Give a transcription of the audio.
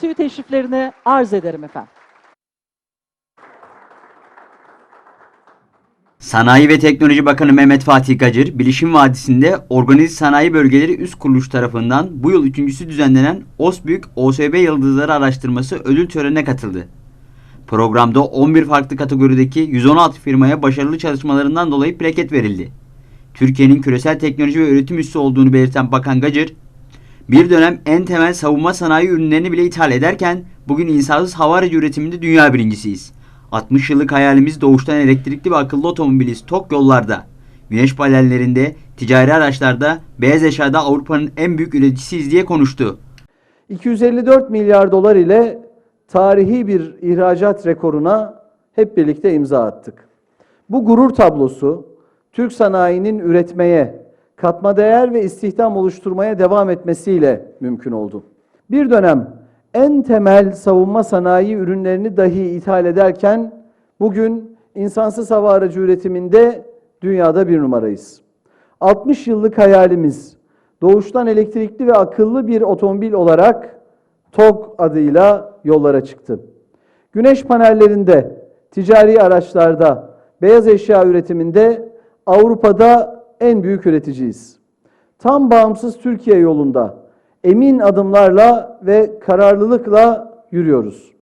tüy teşriflerini arz ederim efendim. Sanayi ve Teknoloji Bakanı Mehmet Fatih Gacır, Bilişim Vadisi'nde Organize Sanayi Bölgeleri Üst Kuruluş tarafından bu yıl üçüncüsü düzenlenen OSBÜK OSB Yıldızları Araştırması ödül törenine katıldı. Programda 11 farklı kategorideki 116 firmaya başarılı çalışmalarından dolayı plaket verildi. Türkiye'nin küresel teknoloji ve üretim üssü olduğunu belirten Bakan Gacır, bir dönem en temel savunma sanayi ürünlerini bile ithal ederken bugün insansız hava aracı üretiminde dünya birincisiyiz. 60 yıllık hayalimiz doğuştan elektrikli ve akıllı otomobiliz tok yollarda. Güneş panellerinde, ticari araçlarda, beyaz eşyada Avrupa'nın en büyük üreticisiyiz diye konuştu. 254 milyar dolar ile tarihi bir ihracat rekoruna hep birlikte imza attık. Bu gurur tablosu Türk sanayinin üretmeye, katma değer ve istihdam oluşturmaya devam etmesiyle mümkün oldu. Bir dönem en temel savunma sanayi ürünlerini dahi ithal ederken bugün insansız hava aracı üretiminde dünyada bir numarayız. 60 yıllık hayalimiz doğuştan elektrikli ve akıllı bir otomobil olarak TOG adıyla yollara çıktı. Güneş panellerinde, ticari araçlarda, beyaz eşya üretiminde Avrupa'da en büyük üreticiyiz. Tam bağımsız Türkiye yolunda emin adımlarla ve kararlılıkla yürüyoruz.